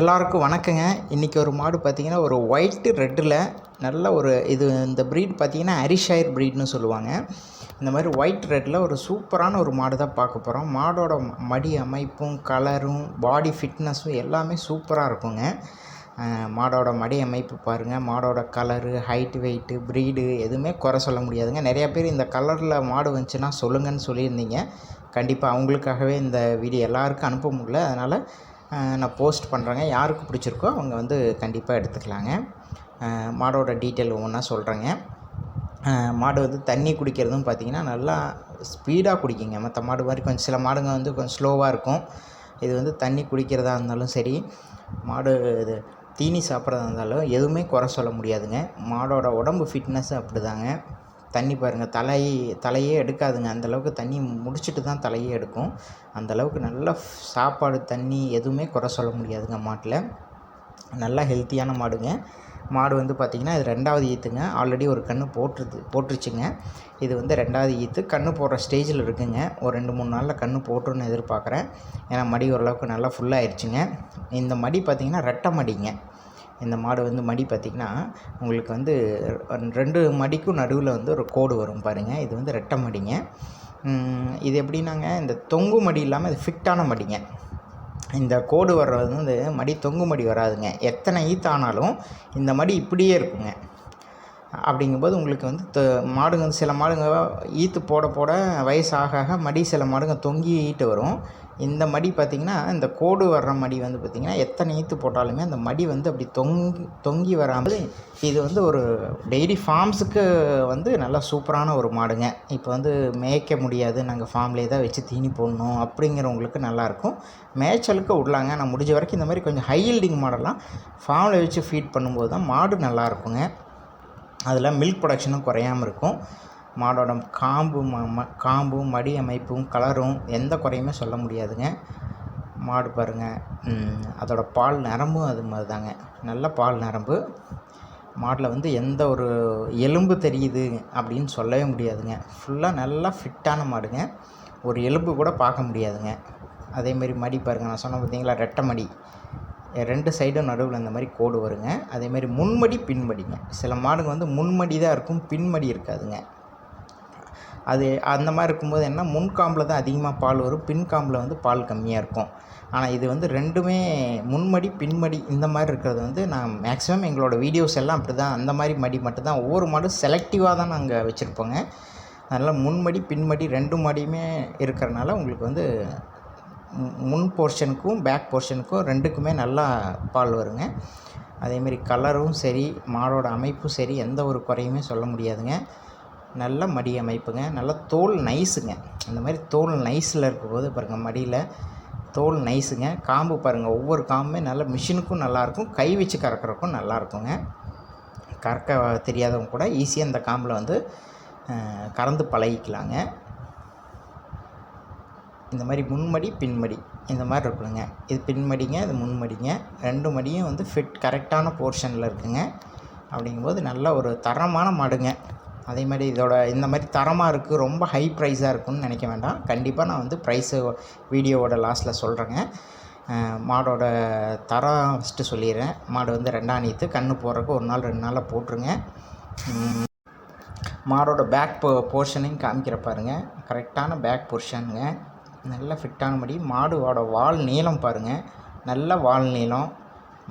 எல்லாருக்கும் வணக்கங்க. இன்றைக்கி ஒரு மாடு பார்த்திங்கன்னா ஒரு ஒயிட்டு ரெட்டில் நல்ல ஒரு இது இந்த ப்ரீட் பார்த்திங்கன்னா அரிஷாயர் ப்ரீட்னு சொல்லுவாங்க. இந்த மாதிரி ஒயிட் ரெட்டில் ஒரு சூப்பரான ஒரு மாடு தான் பார்க்க போகிறோம் மாடோட மடி அமைப்பும் கலரும் பாடி ஃபிட்னஸும் எல்லாமே சூப்பராக இருக்குங்க. மாடோட மடி அமைப்பு பாருங்கள் மாடோட கலரு ஹைட் வெயிட்டு ப்ரீடு எதுவுமே குறை சொல்ல முடியாதுங்க. நிறையா பேர் இந்த கலரில் மாடு வந்துச்சுன்னா சொல்லுங்கன்னு சொல்லியிருந்தீங்க. கண்டிப்பாக அவங்களுக்காகவே இந்த வீடியோ எல்லாருக்கும் அனுப்ப முடியல. அதனால் நான் போஸ்ட் பண்ணுறேங்க யாருக்கு பிடிச்சிருக்கோ அவங்க வந்து கண்டிப்பாக எடுத்துக்கலாங்க. மாடோட டீட்டெயில் ஒவ்வொன்றா சொல்கிறேங்க மாடு வந்து தண்ணி குடிக்கிறதும் பார்த்திங்கன்னா நல்லா ஸ்பீடாக குடிக்குங்க. மற்ற மாடு மாதிரி கொஞ்சம் சில மாடுங்க வந்து கொஞ்சம் ஸ்லோவாக இருக்கும். இது வந்து தண்ணி குடிக்கிறதா இருந்தாலும் சரி மாடு இது தீனி சாப்பிட்றதா இருந்தாலும் எதுவுமே குறை சொல்ல முடியாதுங்க. மாடோட உடம்பு ஃபிட்னஸ் அப்படி தாங்க தண்ணி பாருங்கள் தலை தலையே எடுக்காதுங்க. அந்தளவுக்கு தண்ணி முடிச்சுட்டு தான் தலையே எடுக்கும். அந்தளவுக்கு நல்ல சாப்பாடு தண்ணி எதுவுமே குறை சொல்ல முடியாதுங்க மாட்டில். நல்லா ஹெல்த்தியான மாடுங்க. மாடு வந்து பார்த்திங்கன்னா இது ரெண்டாவது ஈத்துங்க. ஆல்ரெடி ஒரு கன்று போட்டுருது போட்டுருச்சுங்க. இது வந்து ரெண்டாவது ஈத்து. கன்று போடுற ஸ்டேஜில் இருக்குங்க. ஒரு ரெண்டு மூணு நாளில் கன்று போட்டுருன்னு எதிர்பார்க்குறேன். ஏன்னா மடி ஓரளவுக்கு நல்லா ஃபுல்லாகிடுச்சுங்க இந்த மடி பார்த்திங்கன்னா ரெட்டை மடிங்க. இந்த மாடு வந்து மடி பார்த்திங்கன்னா உங்களுக்கு வந்து ரெண்டு மடிக்கும் நடுவில் வந்து ஒரு கோடு வரும் பாருங்கள் இது வந்து ரெட்டை மடிங்க. இது எப்படின்னாங்க இந்த தொங்கு மடி இல்லாமல் இது ஃபிட்டான மடிங்க. இந்த கோடு வர்றது வந்து மடி தொங்கு மடி வராதுங்க. எத்தனை ஈத்தானாலும் இந்த மடி இப்படியே இருக்குங்க. அப்படிங்கும்போது உங்களுக்கு வந்து மாடுங்க சில மாடுங்க ஈத்து போட போட வயசு ஆக ஆக மடி சில மாடுங்க தொங்கி ஈட்டு வரும். இந்த மடி பார்த்திங்கன்னா இந்த கோடு வர்ற மடி வந்து பார்த்திங்கன்னா எத்தனை ஈத்து போட்டாலுமே அந்த மடி வந்து அப்படி தொங்கி தொங்கி வராமல் இது வந்து ஒரு டெய்லி ஃபார்ம்ஸுக்கு வந்து நல்லா சூப்பரான ஒரு மாடுங்க. இப்போ வந்து மேய்க்க முடியாது நாங்கள் ஃபார்ம்லேயே தான் வச்சு தீனி போடணும் அப்படிங்கிறவங்களுக்கு நல்லாயிருக்கும். மேய்ச்சலுக்கு விடலாங்க. நான் முடிஞ்ச வரைக்கும் இந்த மாதிரி கொஞ்சம் ஹை ஹீல்டிங் மாடெல்லாம் ஃபார்மில் வச்சு ஃபீட் பண்ணும்போது தான் மாடு நல்லாயிருக்குங்க. அதில் மில்க் ப்ரொடக்ஷனும் குறையாமல் இருக்கும். மாடோட காம்பு ம காம்பும் மடி அமைப்பும் கலரும் எந்த குறையுமே சொல்ல முடியாதுங்க. மாடு பாருங்கள் அதோட பால் நரம்பும் அது மாதிரி தாங்க நல்ல பால் நரம்பு. மாடில் வந்து எந்த ஒரு எலும்பு தெரியுது அப்படின்னு சொல்லவே முடியாதுங்க. ஃபுல்லாக நல்லா ஃபிட்டான மாடுங்க. ஒரு எலும்பு கூட பார்க்க முடியாதுங்க. அதேமாரி மடி பாருங்கள் நான் சொன்னேன் பார்த்தீங்களா? ரெட்டை மடி. ரெண்டு சைடும் நடுவில் இந்த மாதிரி கோடு வருங்க. அதேமாரி முன்மடி பின்மடிங்க. சில மாடுங்க வந்து முன்மடி தான் இருக்கும் பின்மடி இருக்காதுங்க. அது அந்த மாதிரி இருக்கும்போது என்ன முன்காம்பில் தான் அதிகமாக பால் வரும் பின்காம்பில் வந்து பால் கம்மியாக இருக்கும். ஆனால் இது வந்து ரெண்டுமே முன்மடி பின்மடி இந்த மாதிரி இருக்கிறது வந்து நான் மேக்ஸிமம் எங்களோட வீடியோஸ் எல்லாம் அப்படி தான் அந்த மாதிரி மடி மட்டும்தான் ஒவ்வொரு மாடும் செலக்டிவாக தான் நாங்கள் வச்சுருப்போங்க. அதனால் முன்மடி பின்மடி ரெண்டு மடியுமே இருக்கிறனால உங்களுக்கு வந்து முன் போர்ஷனுக்கும் பேக் போர்ஷனுக்கும் ரெண்டுக்குமே நல்லா பால் வருங்க. அதேமாரி கலரும் சரி மாடோட அமைப்பும் சரி எந்த ஒரு குறையுமே சொல்ல முடியாதுங்க. நல்ல மடி அமைப்புங்க. நல்ல தோல் நைஸுங்க. அந்த மாதிரி தோல் நைஸில் இருக்கும்போது பாருங்கள் மடியில் தோல் நைஸுங்க. காம்பு பாருங்கள் ஒவ்வொரு காம்புமே நல்ல மிஷினுக்கும் நல்லாயிருக்கும். கை வச்சு கறக்கிறக்கும் நல்லாயிருக்குங்க. கறக்க தெரியாதவங்க கூட ஈஸியாக இந்த காம்பில் வந்து கறந்து பழகிக்கலாங்க. இந்த மாதிரி முன்மடி பின்மடி இந்த மாதிரி இருக்குதுங்க இது பின்மடிங்க இது முன்மடிங்க. ரெண்டு மடியும் வந்து ஃபிட் கரெக்டான போர்ஷனில் இருக்குங்க. அப்படிங்கும்போது நல்ல ஒரு தரமான மாடுங்க. அதே மாதிரி இதோட இந்த மாதிரி தரமாக இருக்குது ரொம்ப ஹை ப்ரைஸாக இருக்குன்னு நினைக்க வேண்டாம். கண்டிப்பாக நான் வந்து ப்ரைஸு வீடியோவோட லாஸ்ட்டில் சொல்கிறேங்க மாடோட தரம் ஃபஸ்ட்டு சொல்லிடுறேன். மாடு வந்து ரெண்டாம் நீத்து கன்று போடுறக்கு ஒரு நாள் ரெண்டு நாளில் போட்டுருங்க. மாடோட பேக் போ போர்ஷனையும் காமிக்கிற பாருங்கள் கரெக்டான பேக் போர்ஷனுங்க நல்லா ஃபிட்டானபடி மாடோட வால் நீளம் பாருங்கள் நல்ல வால் நீளம்.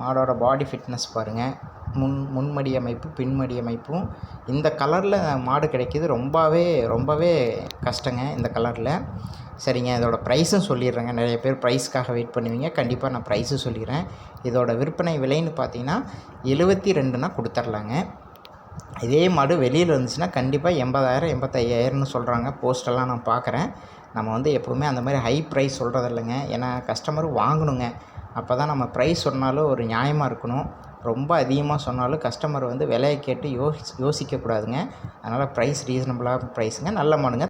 மாடோட பாடி ஃபிட்னஸ் பாருங்கள் முன் முன்மடி அமைப்பு பின்மடி அமைப்பும் இந்த கலரில் மாடு கிடைக்கிது. ரொம்பவே ரொம்பவே கஷ்டங்க இந்த கலரில். சரிங்க இதோட ப்ரைஸும் சொல்லிடுறேங்க. நிறைய பேர் ப்ரைஸ்க்காக வெயிட் பண்ணுவீங்க. கண்டிப்பாக நான் ப்ரைஸும் சொல்லிடுறேன். இதோட விற்பனை விலைன்னு பார்த்தீங்கன்னா எழுபத்தி ரெண்டுனா கொடுத்துர்லாங்க. இதே மாடு வெளியில் இருந்துச்சுன்னா கண்டிப்பாக எண்பதாயிரம் எண்பத்தையாயிரம்னு சொல்கிறாங்க போஸ்டெல்லாம் நான் பார்க்குறேன். நம்ம வந்து எப்போவுமே அந்த மாதிரி ஹை ப்ரைஸ் சொல்கிறது இல்லைங்க ஏன்னா கஸ்டமர் வாங்கணுங்க. அப்போ தான் நம்ம ப்ரைஸ் சொன்னாலும் ஒரு நியாயமாக இருக்கணும். ரொம்ப அதிகமாக சொன்னாலும் கஸ்டமர் வந்து விலையை கேட்டு யோசி யோசிக்கக்கூடாதுங்க. அதனால் ப்ரைஸ் ரீசனபிளாக ப்ரைஸுங்க நல்ல மாடுங்க.